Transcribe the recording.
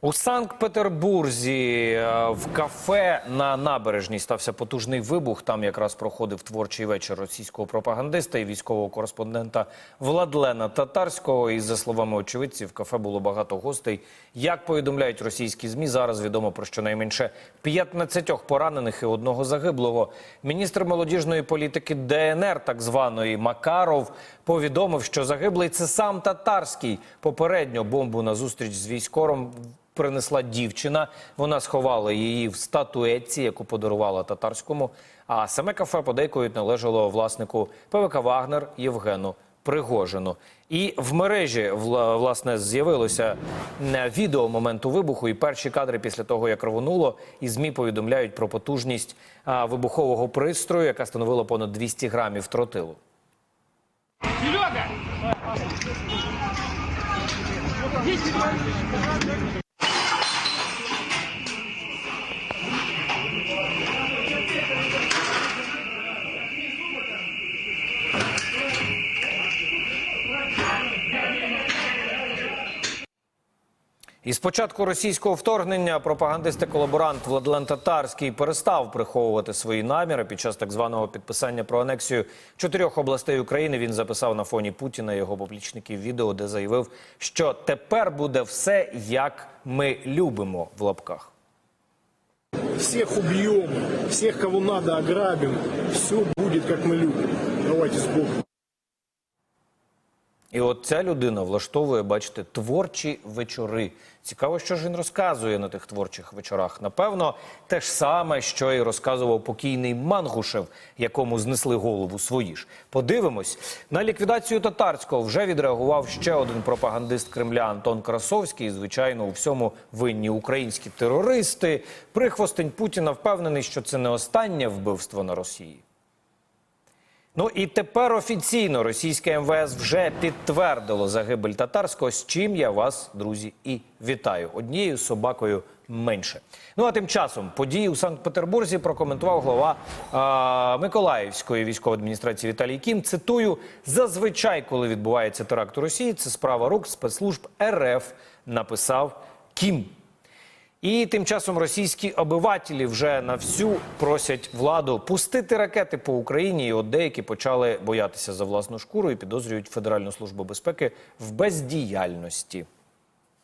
У Санкт-Петербурзі е, в кафе на набережній стався потужний вибух. Там якраз проходив творчий вечір російського пропагандиста і військового кореспондента Владлена Татарського. І за словами очевидців, в кафе було багато гостей. Як повідомляють російські змі, зараз відомо про щонайменше 15 поранених і одного загиблого. Міністр молодіжної політики ДНР, так званої Макаров, повідомив, що загиблий це сам Татарський. Попередньо бомбу на зустріч з військором принесла дівчина. Вона сховала її в статуетці, яку подарувала татарському. А саме кафе подейкують належало власнику ПВК Вагнер Євгену Пригожину. І в мережі вла- власне з'явилося відео моменту вибуху і перші кадри після того, як рвонуло. І змі повідомляють про потужність вибухового пристрою, яка становила понад 200 грамів тротилу. Серега! І з початку російського вторгнення пропагандист і колаборант Владлен Татарський перестав приховувати свої наміри під час так званого підписання про анексію чотирьох областей України. Він записав на фоні Путіна його поплічників відео, де заявив, що тепер буде все як ми любимо в лапках. Всех убьем, всех, кого надо, ограбим. Все будет, как мы любим. Давайте с Богом. І от ця людина влаштовує, бачите, творчі вечори. Цікаво, що ж він розказує на тих творчих вечорах. Напевно, те ж саме, що і розказував покійний Мангушев, якому знесли голову свої ж. Подивимось на ліквідацію татарського. Вже відреагував ще один пропагандист Кремля Антон Красовський. Звичайно, у всьому винні українські терористи. Прихвостень Путіна впевнений, що це не останнє вбивство на Росії. Ну і тепер офіційно російське МВС вже підтвердило загибель татарського. З чим я вас, друзі, і вітаю однією собакою менше. Ну а тим часом події у Санкт-Петербурзі прокоментував глава а, Миколаївської військової адміністрації Віталій Кім. Цитую: зазвичай, коли відбувається теракт у Росії, це справа рук спецслужб РФ. Написав Кім. І тим часом російські обивателі вже на всю просять владу пустити ракети по Україні. І от деякі почали боятися за власну шкуру і підозрюють Федеральну службу безпеки в бездіяльності.